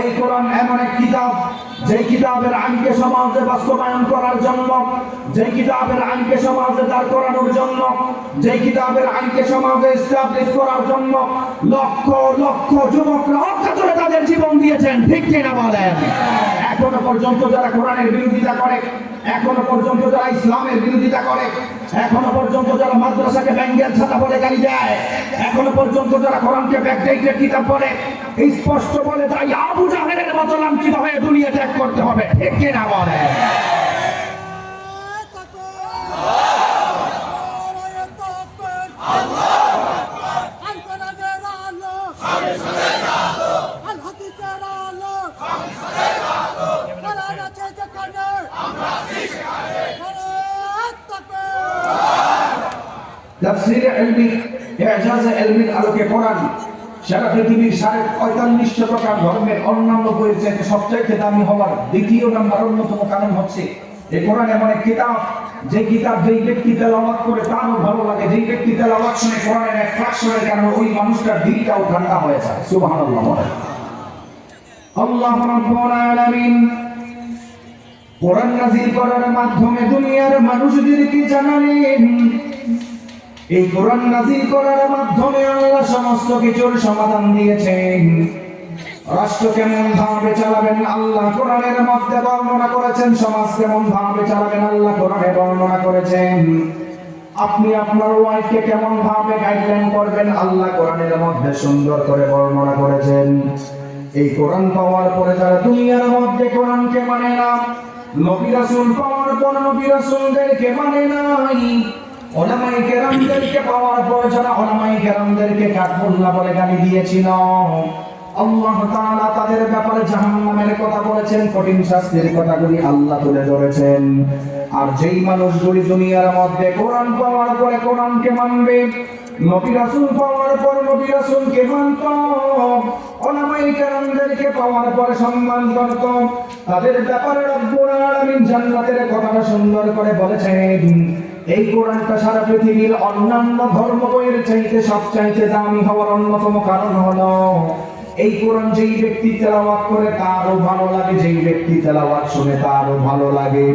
এই কোরআন এমন এক কিতাব যে কিতাবের আইনকে সমাজে বাস্তবায়ন করার জন্য যে কিতাবের আইনকে সমাজে দাঁড় করানোর জন্য যে কিতাবের আইনকে সমাজে এস্টাবলিশ করার জন্য লক্ষ লক্ষ যুবকরা অর্থাৎ তাদের জীবন দিয়েছেন। ঠিক কিনা বলেন? এখনও পর্যন্ত যারা কোরআনের বিরোধিতা করে, এখনও পর্যন্ত যারা ইসলামের বিরোধিতা করে, এখনও পর্যন্ত যারা মাদ্রাসাকে ব্যাঙ্গের ছাতা বলে গালি দেয়, এখনও পর্যন্ত যারা কোরআনকে ব্যাকডেটের কিতাব পড়ে স্পষ্ট বলে তাই আবু জাহেলের মতো লাঞ্ছিত হয়ে দুনিয়া ত্যাগ করতে হবে। ঠিক কিনা বলে তাফসীরে পৃথিবীর সাড়ে পঁয়তাল্লিশশো প্রকার অন্যান্য বইয়ের দ্বিতীয় নাম্বার কারণ হচ্ছে এই কোরআন এমন এক যে কিতাব যেই ব্যক্তি তেলাওয়াত করে তারও ভালো লাগে, যেই ব্যক্তি তেলাওয়াত শুনে কোরআনের এক ফ্রাকশনের ওই মানুষটার দিলটাও ঠান্ডা হয়ে যায়। সুবহানাল্লাহ কোরআন নাযিল করার মাধ্যমে দুনিয়ার মানুষদেরকে জানালেন। এই কোরআন নাজিল করার মাধ্যমে আল্লাহ সমস্ত কিছুর সমাধান দিয়েছেন। রাষ্ট্র কেমন ভাবে চালাবেন আল্লাহ কোরআনের মধ্যে বর্ণনা করেছেন, সমাজ কেমন ভাবে চালাবেন আল্লাহ কোরআনে বর্ণনা করেছেন। আপনি আপনার ওয়াইফকে কেমন ভাবে গাইডলাইন করবেন, আল্লাহ কোরআনের মধ্যে সুন্দর করে বর্ণনা করেছেন। এই কোরআন পাওয়ার পরে তারা দুনিয়ার মধ্যে কোরআনকে মানে না। নবী পাওয়ার পর নবী রাসূলদেরকে মানে নাই। ওলামাই কেরামদেরকে পাওয়ার পর যারা ওলামাই কেরামদেরকে কাঠমুল্লা বলে গালি দিয়েছিল, আল্লাহ তাআলা তাদের ব্যাপারে জাহান্নামের কথা বলেছেন, কঠিন শাস্তির কথাগুলি আল্লাহ তুলে ধরেছেন। আর যেই মানুষগুলি দুনিয়ার মধ্যে কোরআন পাওয়ার পরে কোরআনকে মানবে নবী পাওয়ার পর নবী মানত। পাওয়ার পরে সম্মান করত। তাদের ব্যাপারে রব্বুল আলামিন জান্নাতের সুন্দর করে বলেছেন। এই কোরআনটা সারা পৃথিবীর অন্যান্য ধর্ম বইয়ের চাইতে সবচাইতে দামি হওয়ার অন্যতম কারণ হলো, এই কোরআন যেই ব্যক্তি তেলাওয়াত করে তারও ভালো লাগে, যেই ব্যক্তি তেলাওয়াত শুনে তারও ভালো লাগে।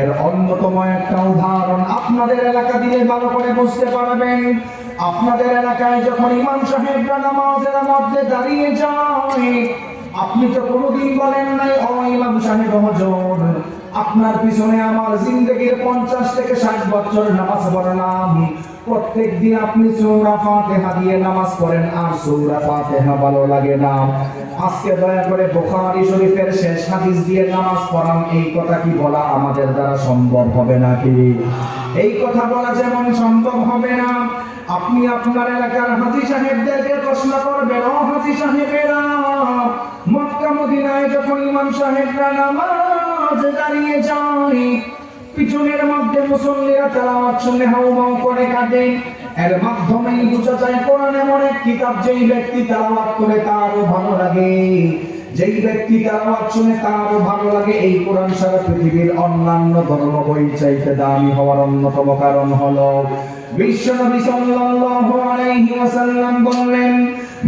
এর অন্যতম একটা উদাহরণ, আপনাদের এলাকা দিলে ভালো করে বুঝতে পারবেন। আপনাদের এলাকায় যখন ইমাম সাহেবরা নামাজের মধ্যে দাঁড়িয়ে যায়, আপনি তো কোনোদিন বলেন নাই, ও ইমাম সাহেব হজর, আপনার পিছনে আমার জিন্দগির পঞ্চাশ থেকে ষাট বছর নামাজ পড়লাম। প্রত্যেক দিন আপনি সৌরা ফাতেহা দিয়ে নামাজ পড়েন আর সৌরা ফাতেহা ভালো লাগে না। আজকে দয়া করে বোখারি শরীফের শেষ হাদিস দিয়ে নামাজ পড়ান, এই কথা কি বলা আমাদের দ্বারা সম্ভব হবে নাকি? এই কথা বলা যেমন সম্ভব হবে না, আপনি আপনার এলাকার হাজি সাহেবদেরকে প্রশ্ন করবেন, ও হাজি সাহেবেরা মক্কা মদিনায় যখন ইমাম সাহেবরা নামাজ দাঁড়িয়ে যায় পিছনের মধ্যে মুসল্লিরা তেলাওয়াত শুনে হাউমাউ করে কাঁদে। এর মাধ্যমে বোঝা যায়, কোরআন এমন এক কিতাব, যেই ব্যক্তি তেলাওয়াত করে তারও ভালো লাগে। যেই ব্যক্তি তেলাওয়াত শুনে তারও ভালো লাগে, এই কোরআন সারা পৃথিবীর অন্যান্য ধর্ম বই চাইতে দামি হওয়ার অন্যতম কারণ হলো, বিশ্বনবী সাল্লাল্লাহু আলাইহি ওয়াসাল্লাম বললেন,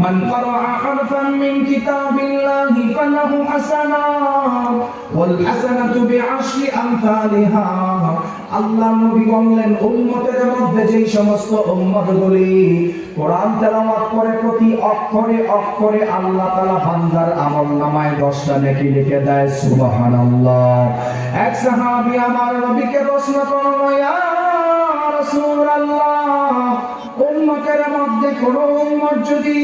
মান কারা আহরফান মিন কিতাবিল্লাহি ফালাহু হাসানাত ওয়াল হাসানাতু বিআশরি আল্লাহ নবী বললেন, উম্মতের মধ্যে যেই সমস্ত উম্মতগুলি কোরআন তেলাওয়াত করে প্রতি অক্ষরে অক্ষরে আল্লাহ তাআলা বান্দার আমলনামায় 10টা নেকি লিখে দেয়, সুবহানাল্লাহ। এক সাহাবী আমার নবীকে প্রশ্ন করল, ইয়া রাসূলুল্লাহ, উম্মতের মধ্যে কোন উম্মত যদি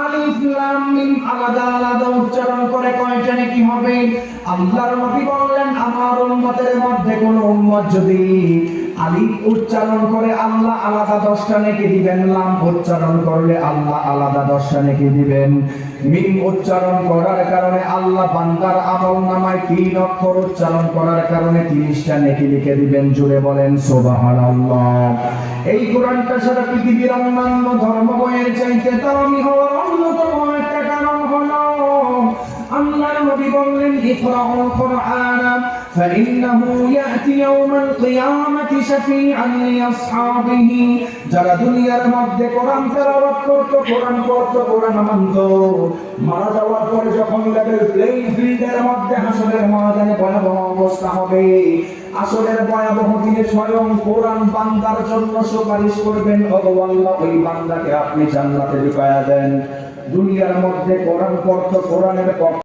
আলিফ লাম মিম আলাদা আলাদা উচ্চারণ করে কয়টা নাকি হবে? আল্লাহর নবী বললেন, আমার উম্মতের মধ্যে কোন উম্মত যদি আলিফ উচ্চারণ করে আল্লাহ আলাদা দশটা নাকি দিবেন, লাম উচ্চারণ করলে আল্লাহ আলাদা দশটা নাকি দিবেন। মিম উচ্চারণ করার কারণে আল্লাহ বান্দার আমল নামায় অক্ষর উচ্চারণ করার কারণে তিরিশটা নেকি লিখে দিবেন জুড়ে বলেন, সুবহানাল্লাহ। এই কোরআনটা সারা পৃথিবীর অন্যান্য ধর্ম বইয়ের চাইতে দামি হওয়ার অন্যতম একটা আল্লাহর নবী বললেন ইকরাউল কুরআন فإنه يأتي يوم القيامة شفيعا لأصحابه যারা দুনিয়ার মধ্যে কোরআন তেলাওয়াত করতো কোরআন পড়তো কোরআন মানতো মারা যাওয়ার পরে যখন লেভেল প্লেইং ফিল্ডের মধ্যে হাসরের ময়দানে ভয়াবহ অবস্থা হবে আসরের ভয়াবহ দিনে স্বয়ং কোরআন বান্দার জন্য সুপারিশ করবেন ভগবাল্লাহ ওই বান্দাকে আপনি জান্নাতে ঢুকায়া দেন দুনিয়ার মধ্যে কোরআন পড়তো কোরআনের পক্ষ